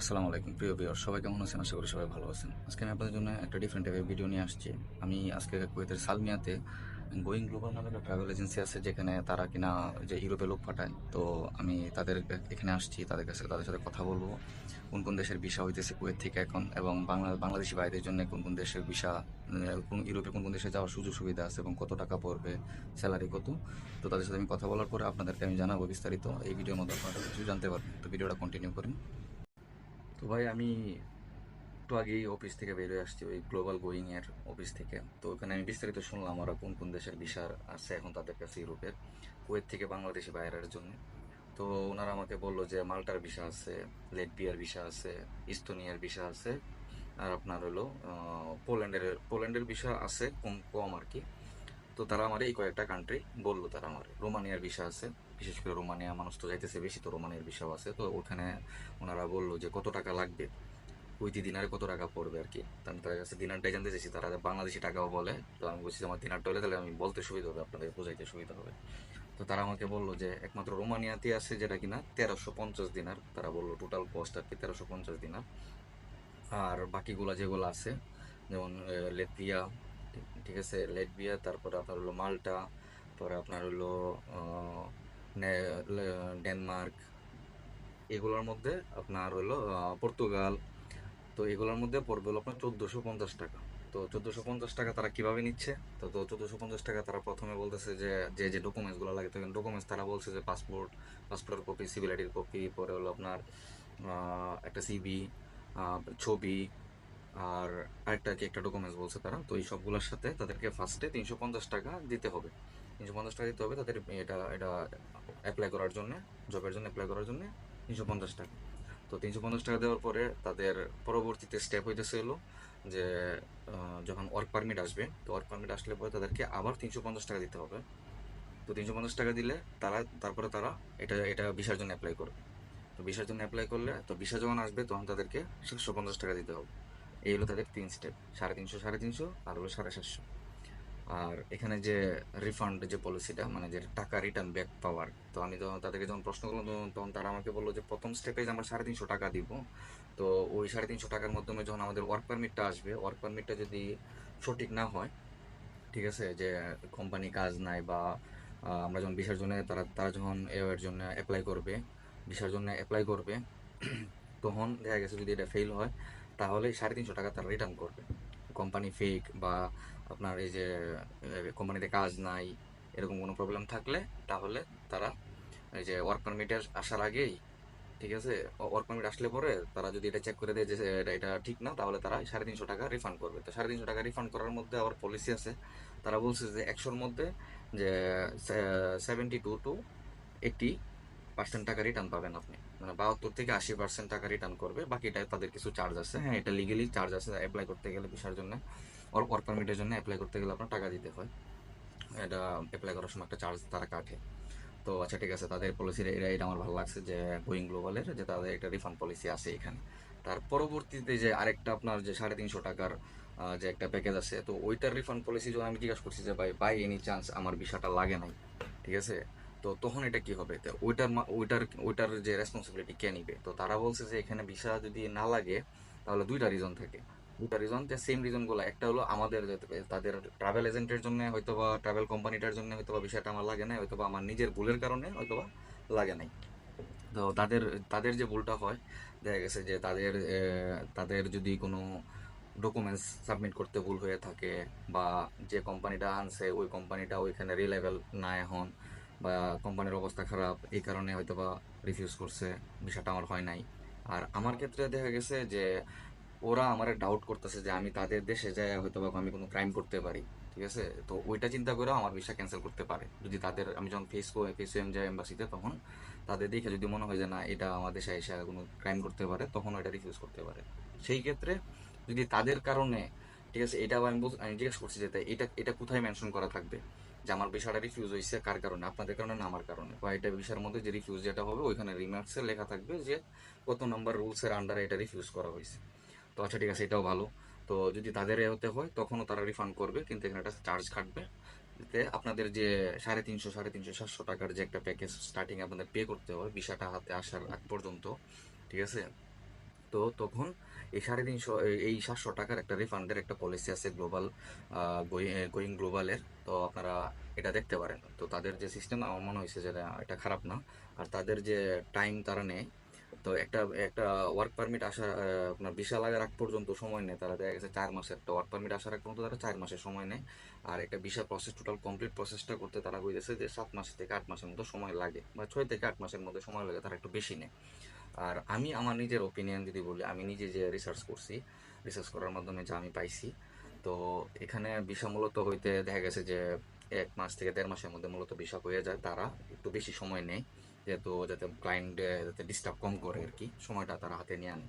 আসসালামু আলাইকুম, প্রিয় বিয়ার সবাই কেমন আছেন? আশা করি সবাই ভালো আছেন। আজকে আমি আপনাদের জন্য একটা ডিফারেন্ট টাইপের ভিডিও নিয়ে আসছি। আমি আজকে কুয়েতের সালমিয়াতে গোয়িং গ্লোবাল নামে একটা ট্রাভেল এজেন্সি আছে, যেখানে তারা কিনা যে ইউরোপে লোক পাঠায়। তো আমি তাদের এখানে আসছি, তাদের কাছে, তাদের সাথে কথা বলব। কোন কোন দেশের ভিসা হইতেছে কুয়েত থেকে এখন, এবং বাংলা, বাংলাদেশি ভাইদের জন্য কোন কোন দেশের ভিসা কোন ইউরোপে কোন কোন দেশে যাওয়ার সুযোগ সুবিধা আছে এবং কত টাকা পড়বে স্যালারি কত? তো তাদের সাথে আমি কথা বলার পরে আপনাদেরকে আমি জানাব বিস্তারিত। এই ভিডিওর মধ্যে আপনারা কিছু জানতে পারবেন। তো ভিডিওটা কন্টিনিউ করেন। তো ভাই, আমি একটু আগেই অফিস থেকে বেরোয় আসছি, ওই গ্লোবাল গোয়িং এর অফিস থেকে। তো ওখানে আমি বিস্তারিত শুনলাম ওরা কোন কোন দেশের ভিসার আছে এখন তাদের কাছে ইউরোপের কুয়েত থেকে বাংলাদেশি বাইরের জন্য। তো ওনারা আমাকে বলল যে মাল্টার ভিসা আছে লেটবিয়ার ভিসা আছে, ইস্তোনিয়ার ভিসা আছে, আর আপনার হলো পোল্যান্ডের পোল্যান্ডের ভিসা আছে, কম কম আর কি। তো তারা আমার এই কয়েকটা কান্ট্রি বলল তারা আমার। রোমানিয়ার ভিসা আছে বিশেষ করে রোমানিয়া, মানুষ তো যাইতেছে বেশি তো রোমানিয়ার বিষয় আছে। তো ওখানে ওনারা বলল যে, কত টাকা লাগবে? প্রতি দিনারে কত টাকা পড়বে আর কি আমি তাদের কাছে দিনারটাই জানতে চাইছি, তারা বাংলাদেশি টাকাও বলে। তো আমি বলছি আমার দিনারটা হলে তাহলে আমি বলতে সুবিধা হবে, আপনাদের বোঝাইতে সুবিধা হবে। তো তারা আমাকে বলল যে, একমাত্র রোমানিয়াতে আছে যেটা কিনা, তেরোশো পঞ্চাশ দিনার। তারা বলল টোটাল কস্ট আর কি তেরোশো পঞ্চাশ দিনার। আর বাকিগুলা যেগুলো আছে, যেমন লেটভিয়া ঠিক- আছে লেটভিয়া তারপরে আপনার হলো মাল্টা পরে আপনার হলো ডেনমার্ক এগুলোর মধ্যে আপনার হলো পর্তুগাল তো এগুলোর মধ্যে পড়বে হলো আপনার চোদ্দোশো পঞ্চাশ টাকা। তো চোদ্দোশো পঞ্চাশ টাকা তারা কীভাবে নিচ্ছে? তো তো চোদ্দোশো পঞ্চাশ টাকা তারা প্রথমে বলতেছে যে যে যে ডকুমেন্টসগুলো লাগে, তো ডকুমেন্টস তারা বলছে যে পাসপোর্ট পাসপোর্টের কপি সিভিল আইডির কপি পরে হলো আপনার একটা সিবি ছবি, আর আরেকটা কি একটা ডকুমেন্টস বলছে তারা। তো এই সবগুলোর সাথে তাদেরকে ফার্স্টে তিনশো পঞ্চাশ টাকা দিতে হবে। তিনশো পঞ্চাশ টাকা দিতে হবে তাদের এটা এটা অ্যাপ্লাই করার জন্য জবের জন্য অ্যাপ্লাই করার জন্য তিনশো পঞ্চাশ টাকা। তো তিনশো পঞ্চাশ টাকা দেওয়ার পরে তাদের পরবর্তীতে স্টেপ হইতেছে হলো যে যখন ওয়ার্ক পারমিট আসবে, তো ওয়ার্ক পারমিট আসলে পরে তাদেরকে আবার তিনশো পঞ্চাশ টাকা দিতে হবে। তো তিনশো পঞ্চাশ টাকা দিলে তারা, তারপরে তারা এটা এটা ভিসার জন্য অ্যাপ্লাই করবে। তো ভিসার জন্য অ্যাপ্লাই করলে, তো ভিসা যখন আসবে তখন তাদেরকে সাতশো পঞ্চাশ টাকা দিতে হবে। এই হলো তাদের তিন স্টেপ সাড়ে তিনশো সাড়ে তিনশো আর হলো সাড়ে সাতশো। আর এখানে যে রিফান্ড যে পলিসিটা মানে যে টাকা রিটার্ন ব্যাক পাওয়ার, তো আমি যখন তাদেরকে যখন প্রশ্ন করলাম, তখন- তারা আমাকে বলল যে, প্রথম স্টেপে যে আমরা সাড়ে তিনশো টাকা দিব। তো ওই সাড়ে তিনশো টাকার মাধ্যমে যখন আমাদের ওয়ার্ক পারমিটটা আসবে ওয়ার্ক পারমিটটা যদি সঠিক না হয়, ঠিক আছে, যে কোম্পানি কাজ নাই বা আমরা যখন ভিসার জন্য তারা তারা যখন এর জন্য অ্যাপ্লাই করবে ভিসার জন্য অ্যাপ্লাই করবে, তখন দেখা গেছে যদি এটা ফেল হয়, তাহলে সাড়ে তিনশো টাকা তারা রিটার্ন করবে। কোম্পানি ফেক বা আপনার এই যে কোম্পানিতে কাজ নাই, এরকম কোনো প্রবলেম থাকলে তাহলে তারা এই যে ওয়ার্ক পারমিটের আসার আগেই, ঠিক আছে ওয়ার্ক পারমিট আসলে পরে তারা যদি এটা চেক করে দেয় যে, এটা এটা ঠিক না, তাহলে তারা সাড়ে তিনশো টাকা রিফান্ড করবে। তো সাড়ে তিনশো টাকা রিফান্ড করার মধ্যে আবার পলিসি আছে। তারা বলছে যে, একশোর মধ্যে যে seventy two two eighty percent টাকা রিটার্ন পাবেন আপনি। মানে বাহাত্তর থেকে আশি পার্সেন্ট টাকা রিটার্ন করবে। বাকিটা তাদের কিছু চার্জ আছে। হ্যাঁ এটা লিগেলি চার্জ আছে অ্যাপ্লাই করতে গেলে ভিসার জন্য। ওয়ার্ক পারমিটের জন্য অ্যাপ্লাই করতে গেলে আপনার টাকা দিতে হয়। এটা অ্যাপ্লাই করার সময় একটা চার্জ তারা কাটে। তো আচ্ছা ঠিক আছে, তাদের পলিসি এটা এটা আমার ভালো লাগছে যে গোয়িং গ্লোবালের যে তাদের একটা রিফান্ড পলিসি আছে এখানে। তার পরবর্তীতে যে আরেকটা আপনার যে সাড়ে তিনশো টাকার যে একটা প্যাকেজ আছে, তো ওইটার রিফান্ড পলিসি যখন আমি জিজ্ঞাসা করছি যে, ভাই বাই এনি চান্স আমার বিষয়টা লাগে নাই? ঠিক আছে? তো তখন এটা কি হবে? তো ওইটার ওইটার ওইটার যে রেসপন্সিবিলিটি কে নিবে? তো তারা বলছে যে এখানে ভিসা যদি না লাগে, তাহলে দুইটা রিজন থাকে। দুটা রিজন যে সেম রিজনগুলো একটা হলো আমাদের তাদের ট্রাভেল এজেন্টের জন্য হয়তো বা ট্রাভেল কোম্পানিটার জন্য হয়তো বা বিষয়টা আমার লাগে না হয়তো বা আমার নিজের ভুলের কারণে হয়তো বা লাগে নাই। তো তাদের তাদের যে ভুলটা হয়, দেখা গেছে যে তাদের তাদের যদি কোনো ডকুমেন্টস সাবমিট করতে ভুল হয়ে থাকে বা যে কোম্পানিটা আনছে, ওই কোম্পানিটা ওইখানে রিলেভেল না এখন বা কোম্পানির অবস্থা খারাপ, এই কারণে হয়তো বা রিফিউজ করছে, বিষয়টা আমার হয় নাই। আর আমার ক্ষেত্রে দেখা গেছে যে, ওরা আমার ডাউট করতেছে যে আমি তাদের দেশে যাই হয়তো বা আমি কোনো ক্রাইম করতে পারি, ঠিক আছে? তো ওইটা চিন্তা করেও আমার ভিসা ক্যান্সেল করতে পারে। যদি তাদের, আমি যখন ফেস ফেস এম যাই এম্বাসিতে তখন তাদের দেখে যদি মনে হয় যে না, এটা আমার দেশে এসে কোনো ক্রাইম করতে পারে, তখন ওইটা রিফিউজ করতে পারে। সেই ক্ষেত্রে যদি তাদের কারণে, ঠিক আছে? এটা আমি জিজ্ঞেস করছি যে এটা এটা কোথায় মেনশন করা থাকবে? যে আমার ভিসাটা রিফিউজ হয়েছে, কার কারণে? আপনাদের কারণে না, আমার কারণে। বা এটা ভিসার মধ্যে যে রিফিউজ যেটা হবে, ওইখানে রিমার্কসে লেখা থাকবে যে কত নম্বর রুলসের আন্ডারে এটা রিফিউজ করা হয়েছে। তো আচ্ছা ঠিক আছে, এটাও ভালো। তো যদি তাদের এ হতে হয়, তখনও তারা রিফান্ড করবে, কিন্তু এখানে একটা চার্জ কাটবে এতে আপনাদের যে সাড়ে তিনশো সাড়ে তিনশো, সাতশো টাকার যে একটা প্যাকেজ স্টার্টিং আপনাদের পে করতে হয় ভিসাটা হাতে আসার আগ পর্যন্ত, ঠিক আছে? তো তখন এই সাড়ে তিনশো, এই- সাতশো টাকার একটা রিফান্ডের একটা পলিসি আছে গ্লোবাল গোয়িং গ্লোবালের তো আপনারা এটা দেখতে পারেন। তো তাদের যে সিস্টেম আমার মনে হয়েছে যে এটা খারাপ না। আর তাদের যে টাইম তারা নেয়, তো একটা একটা ওয়ার্ক পারমিট আসা আপনার ভিসা লাগার আগ পর্যন্ত সময় নেয়। তারা দেখা গেছে চার মাসের। একটা ওয়ার্ক পারমিট আসার আগ পর্যন্ত তারা চার মাসের সময় নেয়। আর একটা ভিসা প্রসেস টোটাল কমপ্লিট প্রসেসটা করতে তারা কইতেছে যে সাত মাস থেকে আট মাসের মতো সময় লাগে। বা ছয় থেকে আট মাসের মধ্যে সময় লাগে তারা একটু বেশি নেয়। আর আমি আমার নিজের ওপিনিয়ন যদি বলি, আমি নিজে যে রিসার্চ করছি রিসার্চ করার মাধ্যমে যা আমি পাইছি, তো এখানে বিষয় মূলত হইতে দেখা গেছে যে এক মাস থেকে দেড় মাসের মধ্যে মূলত বিষয় হয়ে যায়। তারা একটু বেশি সময় নেয়, যেহেতু যাতে ক্লায়েন্ট যাতে ডিস্টার্ব কম করে আর কি সময়টা তারা হাতে নিয়ে আনে।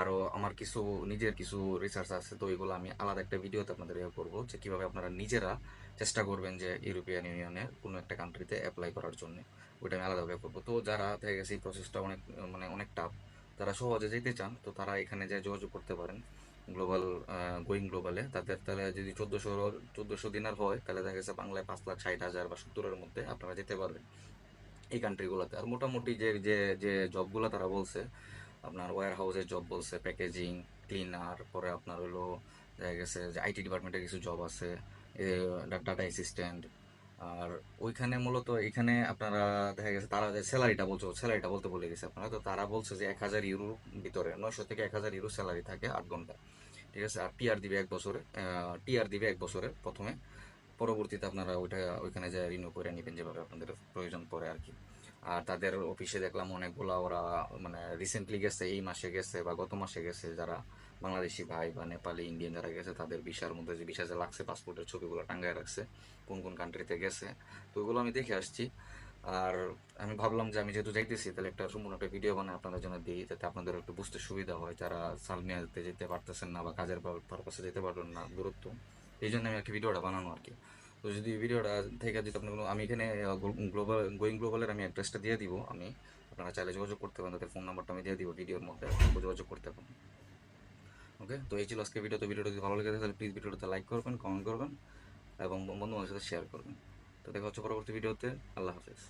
আরও আমার কিছু, নিজের কিছু রিসার্চ আছে, তো এগুলো আমি আলাদা একটা ভিডিওতে আপনাদের ইয়ে করব, যে কীভাবে আপনারা নিজেরা চেষ্টা করবেন যে ইউরোপিয়ান ইউনিয়নের কোনো একটা কান্ট্রিতে অ্যাপ্লাই করার জন্য। ওইটা আমি আলাদাভাবে করব। তো যারা, দেখা গেছে এই প্রসেসটা অনেক মানে অনেক টাফ তারা সহজে যেতে চান, তো তারা এখানে যে যোগাযোগ করতে পারেন গ্লোবাল গোয়িং গ্লোবালে তাদের তাহলে যদি চোদ্দোশো চোদ্দোশো দিনার হয়, তাহলে দেখা গেছে বাংলায় পাঁচ লাখ ষাট হাজার বা সত্তরের মধ্যে আপনারা যেতে পারবেন। এই কান্ট্রিগুলোতে আর মোটামুটি যে যে যে জবগুলো তারা বলছে আপনার ওয়্যার হাউসের জব বলছে প্যাকেজিং ক্লিনার পরে আপনার হলো দেখা গেছে যে আইটি ডিপার্টমেন্টের কিছু জব আছে ডাটা অ্যাসিস্ট্যান্ট আর ওইখানে মূলত এখানে আপনারা দেখা গেছে তারা যে স্যালারিটা বলছে স্যালারিটা বলতে বলে গেছে আপনারা, তো তারা বলছে যে এক হাজার ইউরোর ভিতরে নয়শো থেকে এক হাজার ইউরো স্যালারি থাকে আট ঘণ্টা। ঠিক আছে? আর পিআর দিবে এক বছরে টিআর দিবে এক বছরে প্রথমে। পরবর্তীতে আপনারা ওইটা, ওইখানে যে রিনিউ করে নেবেন যেভাবে আপনাদের প্রয়োজন পড়ে আর কি। আর তাদের অফিসে দেখলাম অনেকগুলা ওরা মানে রিসেন্টলি গেছে, এই মাসে গেছে বা গত মাসে গেছে যারা বাংলাদেশি ভাই বা নেপালি, ইন্ডিয়ান যারা গেছে, তাদের ভিসার মধ্যে যে ভিসা যে লাগছে পাসপোর্টের ছবিগুলো টাঙ্গায় রাখছে, কোন কোন কান্ট্রিতে গেছে, তো ওগুলো আমি দেখে আসছি। আর আমি ভাবলাম যে আমি যেহেতু যাইতেছি, তাহলে একটা সম্পূর্ণ একটা ভিডিও বানায় আপনাদের জন্য দিই, যাতে আপনাদের একটু বুঝতে সুবিধা হয় যারা সালমিয়াতে যেতে পারতেছেন না বা কাজের পারপাসে যেতে পারবেন না, দূরত্ব। এই জন্য আমি একটা ভিডিওটা বানানো আর কি। তো যদি ভিডিওটা থেকে যদি আপনার আমি এখানে গ্লোবাল গোয়িং গ্লোবালের আমি অ্যাড্রেসটা দিয়ে দিব, আমি আপনারা চাইলে যোগাযোগ করতে পারেন, তাদের ফোন নাম্বারটা আমি দিয়ে দিব ভিডিওর মধ্যে যোগাযোগ করতে পারেন। ওকে তো এই ছিল আজকে ভিডিও তো ভিডিওটা যদি ভালো লেগে তাহলে প্লিজ ভিডিওটাতে লাইক করবেন কমেন্ট করবেন, এবং বন্ধু বান্ধবের সাথে শেয়ার করবেন। তো দেখা হচ্ছে পরবর্তী ভিডিওতে আল্লাহ হাফেজ।